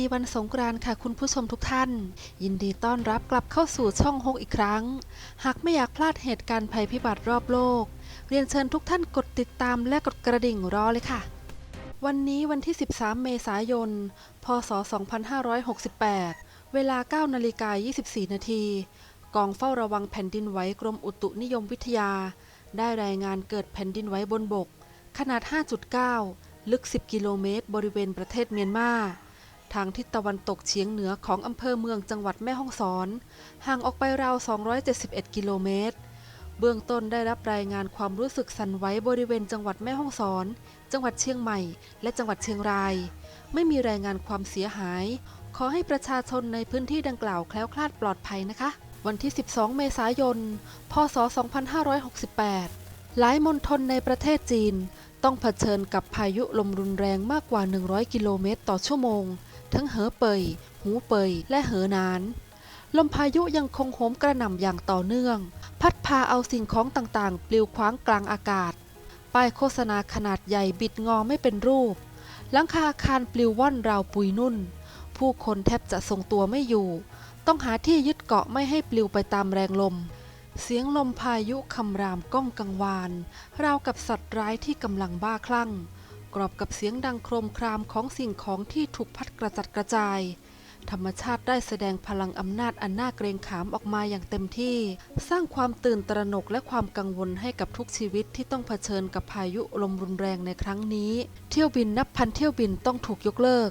วัสดีวันสงกรานต์ค่ะคุณผู้ชมทุกท่าน ยินดีต้อนรับกลับเข้าสู่ช่องฮกอีกครั้ง หากไม่อยากพลาดเหตุการณ์ภัยพิบัติรอบโลก เรียนเชิญทุกท่านกดติดตามและกดกระดิ่งรอเลยค่ะ วันนี้วันที่ 13 เมษายน พศ 2568 เวลา 9 นาฬิกา 24 นาทีกองเฝ้าระวังแผ่นดินไหวกรมอุตุนิยมวิทยา ได้รายงานเกิดแผ่นดินไหวบนบก ขนาด 5.9 ลึก 10 กิโลเมตร บริเวณประเทศเมียนมา ทางทิศตะวันตกเฉียงเหนือของอำเภอเมืองจังหวัดแม่ฮ่องสอน ห่างออกไปราว 271 กิโลเมตร เบื้องต้นได้รับรายงานความรู้สึกสั่นไหวบริเวณจังหวัดแม่ฮ่องสอน จังหวัดเชียงใหม่ และจังหวัดเชียงราย ไม่มีรายงานความเสียหาย ขอให้ประชาชนในพื้นที่ดังกล่าวแคล้วคลาดปลอดภัยนะคะ วันที่ 12 เมษายน พศ 2568 หลายมณฑลในประเทศจีนต้องเผชิญกับพายุลมรุนแรงมากกว่า 100 กิโลเมตรต่อชั่วโมง ทั้งเหอเปย หูเปย และเหอนาน ลมพายุยังคงโหมกระหน่ำอย่างต่อเนื่อง พัดพาเอาสิ่งของต่างๆ ปลิวคว้างกลางอากาศ ป้ายโฆษณาขนาดใหญ่บิดงอไม่เป็นรูป หลังคาอาคารปลิวว่อนราวปุยนุ่น ผู้คนแทบจะทรงตัวไม่อยู่ ต้องหาที่ยึดเกาะไม่ให้ปลิวไปตามแรงลม เสียงลมพายุคำรามก้องกังวาน ราวกับสัตว์ร้ายที่กำลังบ้าคลั่ง กรอบกับเสียงดังโครมครามของสิ่งของที่ถูกพัดกระจัดกระจาย ธรรมชาติได้แสดงพลังอำนาจอันน่าเกรงขามออกมาอย่างเต็มที่ สร้างความตื่นตระหนกและความกังวลให้กับทุกชีวิตที่ต้องเผชิญกับพายุลมรุนแรงในครั้งนี้ เที่ยวบินนับพันเที่ยวบินต้องถูกยกเลิก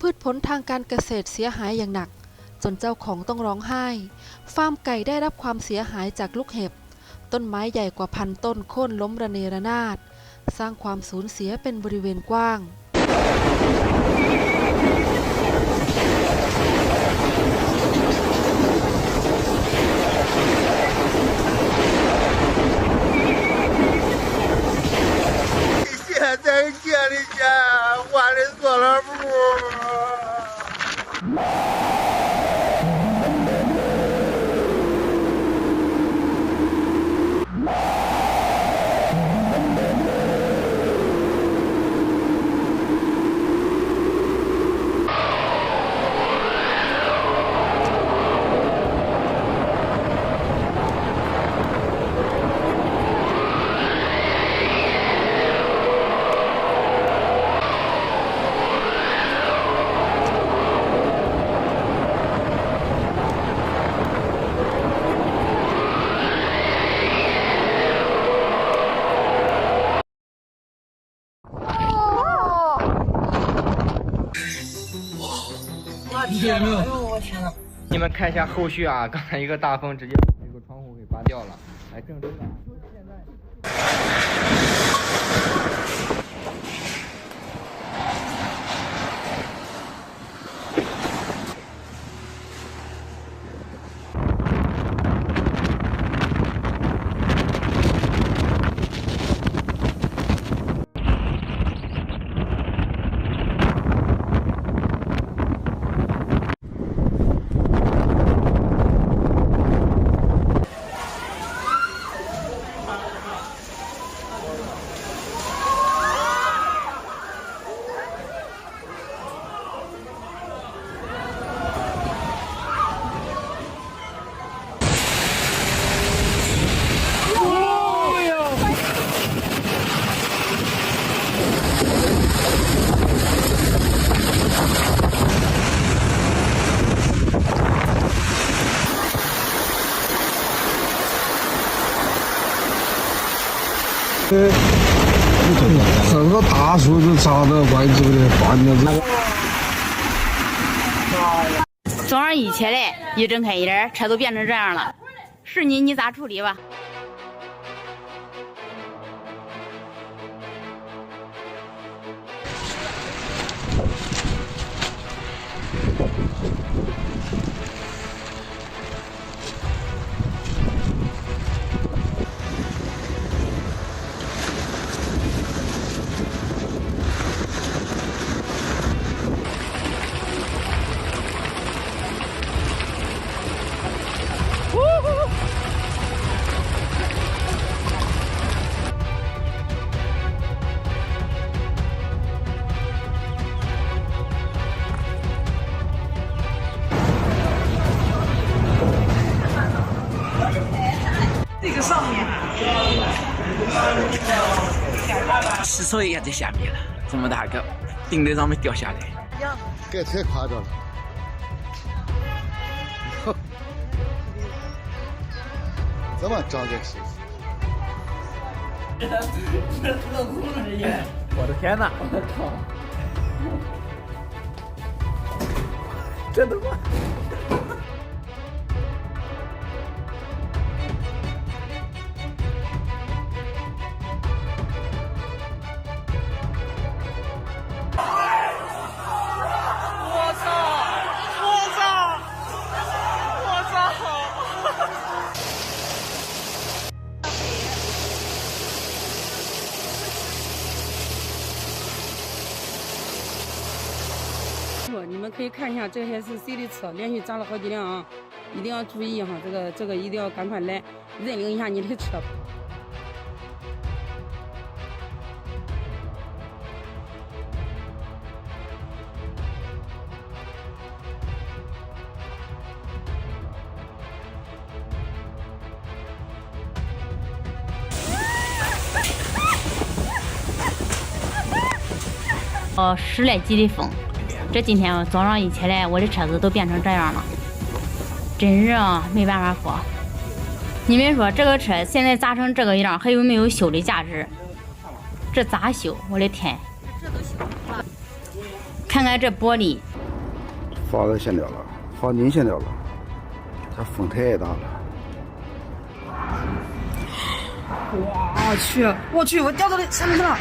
พืชผลทางการเกษตรเสียหายอย่างหนัก จนเจ้าของต้องร้องไห้ ฟาร์มไก่ได้รับความเสียหายจากลูกเห็บ ต้นไม้ใหญ่กว่าพันต้นโค่นล้มระเนระนาด สร้างความสูญเสียเป็นบริเวณกว้าง 现在家里家换的 我天呐。你们看一下后续啊，刚才一个大风直接把这个窗户给扒掉了，来郑州的。整个大树都砸到外头的半了子。昨晚一起来，一睁开眼，车都变成这样了。是你，你咋处理吧？手也在下面了，这么大个，顶在上面掉下来。这太夸张了。哼，这么长个气势。我的天哪！真的吗？可以看一下，这些是谁的车，连续砸了好几辆啊！一定要注意哈，这个这个一定要赶快来认领一下你的车。哦，十来级的风，这今天早上一起来，我的车子都变成这样了，真是啊，没办法说。你们说这个车现在砸成这个样，还有没有修的价值？这咋修？我的天！看看这玻璃，发热线掉了，发电线掉了，这风太大了。我去，我去，我掉到了下面去了。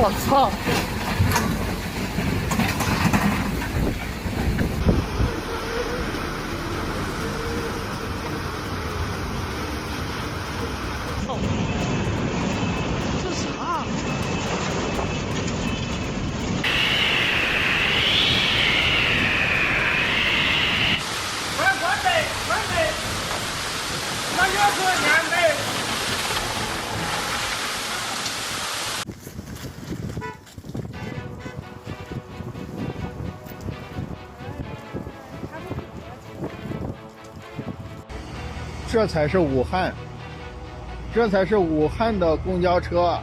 我操！这才是武汉，这才是武汉的公交车。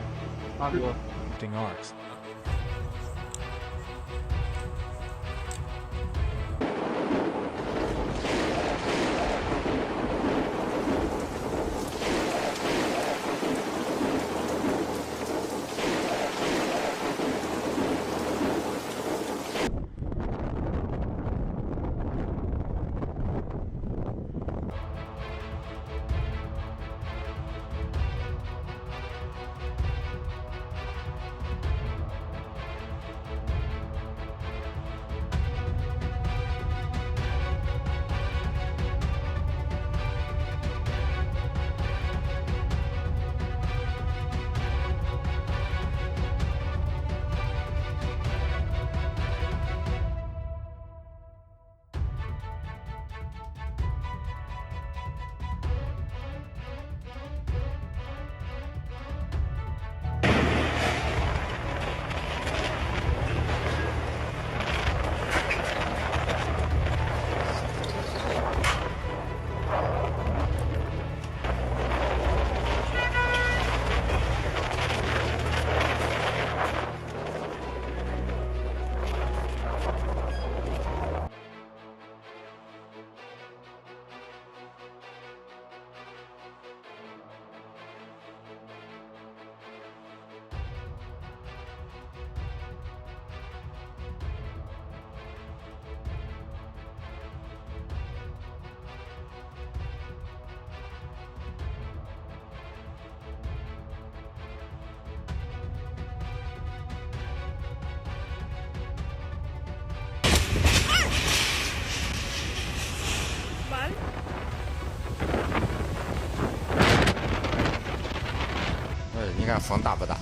你看风大不大？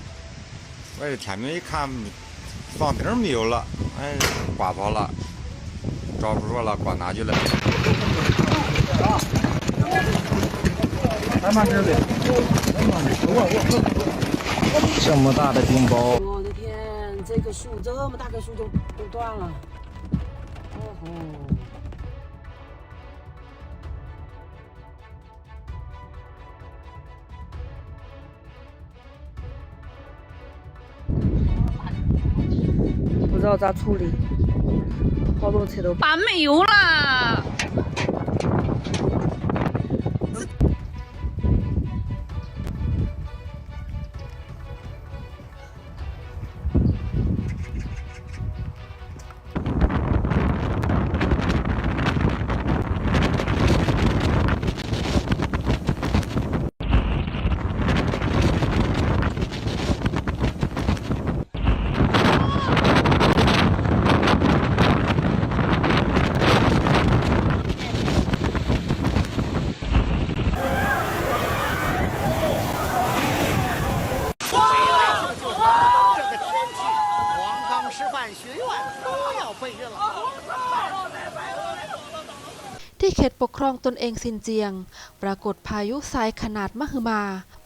我这天明一看，房顶没有了，哎，刮跑了，找不着了，刮哪去了？这么大的冰雹，我的天，这棵树这么大棵树都都断了。哦吼！不知道咋处理，好多车都把没有了。 ที่เขตปกครองตนเองซินเจียง ปรากฏพายุทรายขนาดมหึมา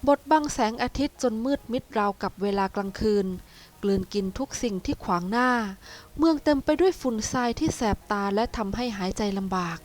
บดบังแสงอาทิตย์จนมืดมิดราวกับเวลากลางคืน กลืนกินทุกสิ่งที่ขวางหน้า เมืองเต็มไปด้วยฝุ่นทรายที่แสบตาและทำให้หายใจลำบาก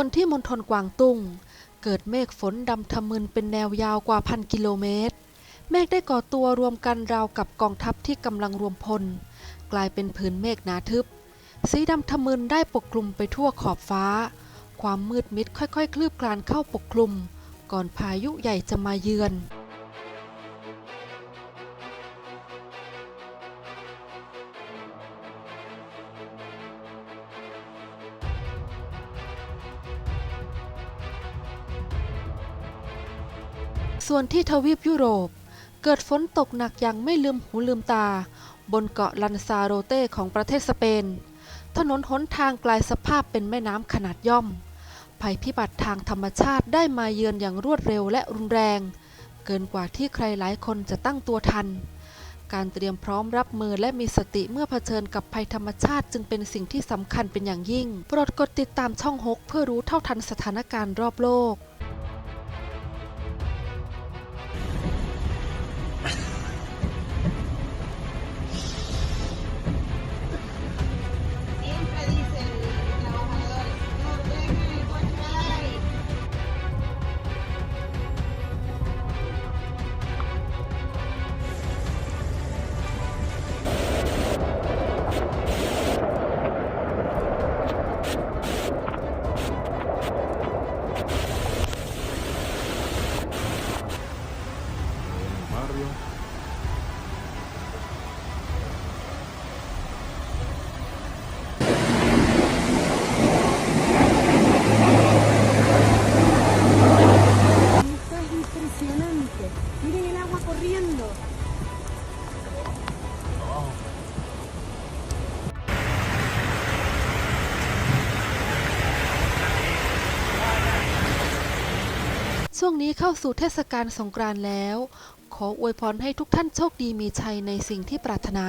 ส่วนที่มณฑลกวางตุ้ง เกิดเมฆฝนดำทะมึนเป็นแนวยาวกว่าพันกิโลเมตร เมฆได้ก่อตัวรวมกันราวกับกองทัพที่กำลังรวมพล กลายเป็นผืนเมฆหนาทึบ สีดำทะมึนได้ปกคลุมไปทั่วขอบฟ้า ความมืดมิดค่อยๆ คลืบคลานเข้าปกคลุม ก่อนพายุใหญ่จะมาเยือน ส่วนที่ทวีปยุโรป เกิดฝนตกหนักอย่างไม่ลืมหูลืมตา บนเกาะลันซาโรเต้ของประเทศสเปน ถนนหนทางกลายสภาพเป็นแม่น้ำขนาดย่อม ภัยพิบัติทางธรรมชาติได้มาเยือนอย่างรวดเร็วและรุนแรง เกินกว่าที่ใครหลายคนจะตั้งตัวทัน การเตรียมพร้อมรับมือและมีสติเมื่อเผชิญกับภัยธรรมชาติจึงเป็นสิ่งที่สำคัญเป็นอย่างยิ่ง โปรดกดติดตามช่องฮกเพื่อรู้เท่าทันสถานการณ์รอบโลก นี้เข้าสู่เทศกาลสงกรานต์แล้ว ขออวยพรให้ทุกท่านโชคดีมีชัยในสิ่งที่ปรารถนา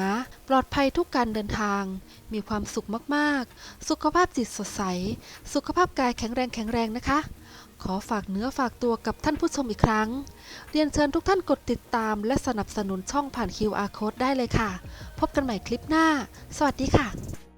ปลอดภัยทุกการเดินทาง มีความสุขมากๆ สุขภาพจิตสดใส สุขภาพกายแข็งแรงแข็งแรงนะคะ ขอฝากเนื้อฝากตัวกับท่านผู้ชมอีกครั้ง เรียนเชิญทุกท่านกดติดตาม และสนับสนุนช่องผ่าน QR Code ได้เลยค่ะ พบกันใหม่คลิปหน้า สวัสดีค่ะ